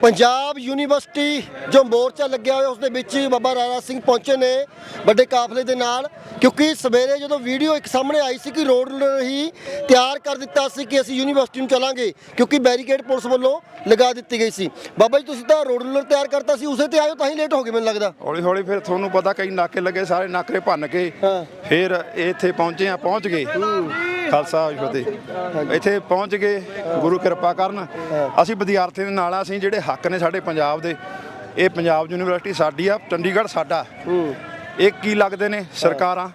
Punjab university ਜੋ ਮੋਰਚਾ ਲੱਗਿਆ ਹੋਇਆ ਉਸ ਦੇ ਵਿੱਚ ਬਾਬਾ ਰਾਣਾ ਸਿੰਘ ਪਹੁੰਚੇ ਨੇ ਵੱਡੇ ਕਾਫਲੇ ਦੇ ਨਾਲ ਕਿਉਂਕਿ ਸਵੇਰੇ ਜਦੋਂ ਵੀਡੀਓ ਇੱਕ ਸਾਹਮਣੇ ਆਈ ਸੀ ਕਿ ਰੋਡ ਹੀ ਤਿਆਰ ਕਰ ਦਿੱਤਾ ਸੀ ਕਿ ਅਸੀਂ ਯੂਨੀਵਰਸਿਟੀ ਨੂੰ ਚਲਾਂਗੇ ਕਿਉਂਕਿ ਬੈਰੀਕੇਡ ਪੁਲਿਸ ਵੱਲੋਂ ਲਗਾ ਦਿੱਤੀ ਗਈ ਸੀ। ਬਾਬਾ ਜੀ ਤੁਸੀਂ ਤਾਂ ਰੋਡ ਰੂਲਰ ਤਿਆਰ ਕਰਤਾ ਸੀ ਉਸੇ ਤੇ ਆਇਓ ਤਾਂ ਹੀ ਲੇਟ ਹੋ ਗਏ ਮੈਨੂੰ ਲੱਗਦਾ। ਹੌਲੀ ਹੌਲੀ ਫਿਰ ਤੁਹਾਨੂੰ ਪਤਾ ਕਈ ਨਾਕੇ ਲੱਗੇ ਸਾਰੇ ਨਾਕੇ ਭੰਨ ਕੇ। ਫਿਰ ਇੱਥੇ ਪਹੁੰਚੇ ਆ ਪਹੁੰਚ ਗਏ। ਖਾਲਸਾ ਫਤਿਹ। ਇੱਥੇ ਪਹੁੰਚ ਗਏ ਗੁਰੂ ਕਿਰਪਾ ਕਰਨ। ਅਸੀਂ ਵਿਦਿਆਰਥੀ ਦੇ ਨਾਲ ਆ ਅਸੀਂ ਜਿਹੜੇ ਹੱਕ ਨੇ ਸਾਡੇ ਪੰਜਾਬ ਦੇ ਇਹ ਪੰਜਾਬ ਯੂਨੀਵਰਸਿਟੀ ਸਾਡੀ ਆ ਚੰਡੀਗੜ੍ਹ ਸਾਡਾ। ਇਹ ਕੀ ਲੱਗਦੇ ਨੇ ਸਰਕਾਰਾਂ?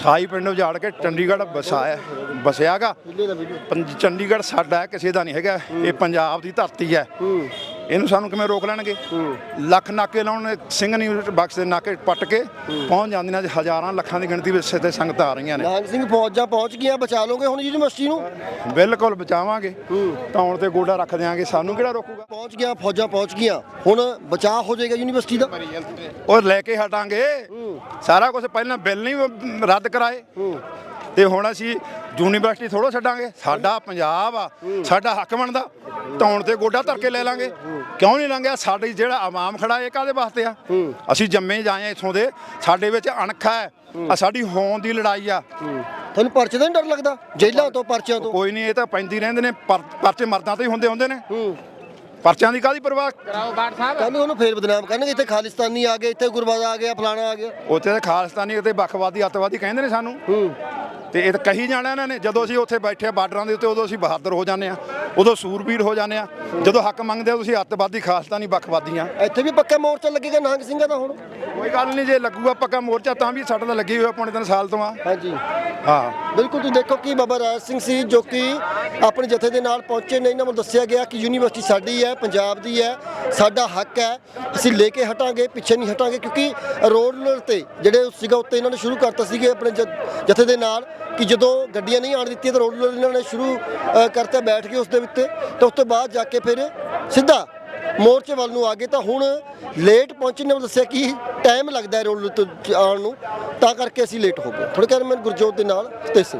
28 ਪਿੰਡ ਉਜਾੜ ਕੇ ਚੰਡੀਗੜ੍ਹ ਵਸਾਇਆ ਵਸਿਆਗਾ ਚੰਡੀਗੜ੍ਹ ਸਾਡਾ ਕਿਸੇ ਦਾ ਨਹੀਂ ਹੈਗਾ। ਇਹ ਪੰਜਾਬ ਦੀ ਧਰਤੀ ਹੂੰ। ਇਹਨੂੰ ਸਾਨੂੰ ਕਿਵੇਂ ਰੋਕ ਲੈਣਗੇ? ਲੱਖ ਨਾਕੇ ਲਾਉਣ ਸਿੰਘ ਨਹੀਂ ਬਖਸ਼ ਦੇ ਨਾਕੇ ਪੱਟ ਕੇ ਪਹੁੰਚ ਜਾਂਦੀਆਂ ਨੇ ਹਜ਼ਾਰਾਂ ਲੱਖਾਂ ਦੀ ਗਿਣਤੀ ਵਿੱਚ ਇੱਥੇ ਸੰਗਤਾਂ ਆ ਰਹੀਆਂ ਨੇ। ਨਾਨਕ ਸਿੰਘ ਫੌਜਾਂ ਪਹੁੰਚ ਗਈਆਂ ਬਚਾ ਲੋਗੇ ਹੁਣ ਯੂਨੀਵਰਸਿਟੀ ਨੂੰ? ਬਿਲਕੁਲ ਬਚਾਵਾਂਗੇ। ਧੌਣ ਤੇ ਗੋਡਾ ਰੱਖ ਦਿਆਂਗੇ ਸਾਨੂੰ ਕਿਹੜਾ ਰੋਕੂਗਾ? ਪਹੁੰਚ ਗਿਆ ਫੌਜਾਂ ਪਹੁੰਚ ਗਈਆਂ ਹੁਣ ਬਚਾਅ ਹੋ ਜਾਏਗਾ ਯੂਨੀਵਰਸਿਟੀ ਦਾ? ਉਹ ਲੈ ਕੇ ਹਟਾਂਗੇ। ਸਾਰਾ ਕੁਝ ਪਹਿਲਾਂ ਬਿੱਲ ਨਹੀਂ ਰੱਦ ਕਰਾਏ। ਤੇ ਹੁਣ ਅਸੀਂ ਯੂਨੀਵਰਸਿਟੀ ਥੋੜੋ ਛੱਡਾਂਗੇ। ਸਾਡਾ ਪੰਜਾਬ ਆ ਸਾਡਾ ਹੱਕ ਬਣਦਾ। ਧੌਣ ਤੇ ਗੋਡਾ ਧਰ ਕੇ ਲੈ ਲਾਂਗੇ। ਕਿਉਂ ਨਹੀਂ ਲੰਘਿਆ? ਸਾਡੀ ਜਿਹੜਾ ਆਵਾਮ ਖੜਾ ਇਹ ਕਾਦੇ ਵਾਸਤੇ ਆ? ਅਸੀਂ ਜੰਮੇ ਜਾਏ ਆ ਇੱਥੋਂ ਦੇ। ਸਾਡੇ ਵਿੱਚ ਅਣਖ ਹੈ। ਆ ਸਾਡੀ ਹੋਣ ਦੀ ਲੜਾਈ ਆ। ਤੁਹਾਨੂੰ ਪਰਚੇ ਦਾ ਨਹੀਂ ਡਰ ਲੱਗਦਾ? ਜੇਲ੍ਹਾਂ ਤੋਂ ਪਰਚਿਆਂ ਤੋਂ? ਕੋਈ ਨਹੀਂ ਇਹ ਤਾਂ ਪੈਂਦੀ ਰਹਿੰਦੇ ਨੇ। ਪਰ- ਪਰਚੇ ਮਰਦਾਂ ਤੇ ਹੀ ਹੁੰਦੇ ਹੁੰਦੇ ਨੇ। ਪਰਚਿਆਂ ਦੀ ਕਾਦੀ ਪਰਵਾਹ? ਕਹਿੰਦੇ ਉਹਨੂੰ ਫੇਰ ਬਦਨਾਮ ਕਰਨਗੇ। ਇੱਥੇ ਖਾਲਿਸਤਾਨੀ ਆ ਗਏ ਇੱਥੇ ਗੁਰਬਾਜ਼ਾ ਆ ਗਿਆ ਫਲਾਣਾ ਆ ਗਿਆ। ਉੱਥੇ ਤਾਂ ਖਾਲਸਤਾਨੀ ਅਤੇ ਵੱਖਵਾਦੀ ਅੱਤਵਾਦੀ ਕਹਿੰਦੇ ਨੇ ਸਾਨੂੰ। ਤੇ ਇਹ ਤਾਂ ਕਹੀ ਜਾਣਾ ਇਹਨਾਂ ਨੇ ਜਦੋਂ ਅਸੀਂ ਉੱਥੇ ਬੈਠੇ ਆ ਬਾਰਡਰਾਂ ਦੇ ਉੱਤੇ ਉਦੋਂ ਅਸੀਂ ਬਹਾਦਰ ਹੋ ਜਾਂਦੇ ਆ ਉਦੋਂ ਸੂਰਬੀਰ ਹੋ ਜਾਂਦੇ ਆ। ਜਦੋਂ ਹੱਕ ਮੰਗਦੇ ਆ ਤੁਸੀਂ ਅੱਤਵਾਦੀ ਖਾਲਸਤਾਨੀ ਵੱਖਵਾਦੀਆਂ। ਇੱਥੇ ਵੀ ਪੱਕਾ ਮੋਰਚਾ ਲੱਗੇਗਾ ਨਾਨਕ ਸਿੰਘਾਂ ਦਾ ਹੁਣ? ਕੋਈ ਗੱਲ ਨਹੀਂ ਜੇ ਲੱਗੂਗਾ ਪੱਕਾ ਮੋਰਚਾ ਤਾਂ ਵੀ ਸਾਡਾ ਤਾਂ ਲੱਗੀ ਹੋਇਆ ਪੌਣੇ ਤਿੰਨ ਸਾਲ ਤੋਂ ਆ। ਹਾਂਜੀ। ਹਾਂ। ਬਿਲਕੁਲ ਤੁਸੀਂ ਦੇਖੋ ਕਿ ਬਾਬਾ ਰਾਜ ਸਿੰਘ ਸੀ ਜੋ ਕਿ ਆਪਣੇ ਜਥੇ ਦੇ ਨਾਲ ਪਹੁੰਚੇ ਨੇ। ਇਹਨਾਂ ਨੂੰ ਦੱਸਿਆ ਗਿਆ ਕਿ ਯੂਨੀਵਰਸਿਟੀ ਸਾਡੀ ਹੈ ਪੰਜਾਬ ਦੀ ਹੈ ਸਾਡਾ ਹੱਕ ਹੈ। ਅਸੀਂ ਲੈ ਕੇ ਹਟਾਂਗੇ ਪਿੱਛੇ ਨਹੀਂ ਹਟਾਂਗੇ ਕਿਉਂਕਿ ਰੋਡ ਤੇ ਜਿਹੜੇ ਸੀਗਾ ਉੱਤੇ ਇਹਨਾਂ ਨੇ ਸ਼ੁਰੂ ਕਰਤਾ ਸੀਗੇ ਆਪਣੇ ਜਥੇ ਦੇ ਨਾਲ। ਕਿ ਜਦੋਂ ਗੱਡੀਆਂ ਨਹੀਂ ਆਣ ਦਿੱਤੀਆਂ ਤਾਂ ਰੋਡ ਇਹਨਾਂ ਨੇ ਸ਼ੁਰੂ ਕਰਤਾ ਬੈਠ ਕੇ ਉਸ ਦੇ ਉੱਤੇ ਤਾਂ ਉਸ ਤੋਂ ਬਾਅਦ ਜਾ ਕੇ ਫਿਰ ਸਿੱਧਾ ਮੋਰਚੇ ਵੱਲ ਨੂੰ ਆ ਗਏ। ਤਾਂ ਹੁਣ ਲੇਟ ਪਹੁੰਚਣ ਨੇ ਦੱਸਿਆ ਕਿ ਟਾਈਮ ਲੱਗਦਾ ਰੋਡ ਤੋਂ ਆਉਣ ਨੂੰ। ਤਾਂ ਕਰਕੇ ਅਸੀਂ ਲੇਟ ਹੋ ਗਏ। ਥੋੜੇ ਕਹਿ ਮੈਂ ਗੁਰਜੋਤ ਦੇ ਨਾਲ ਤੇ ਸਿੰਘ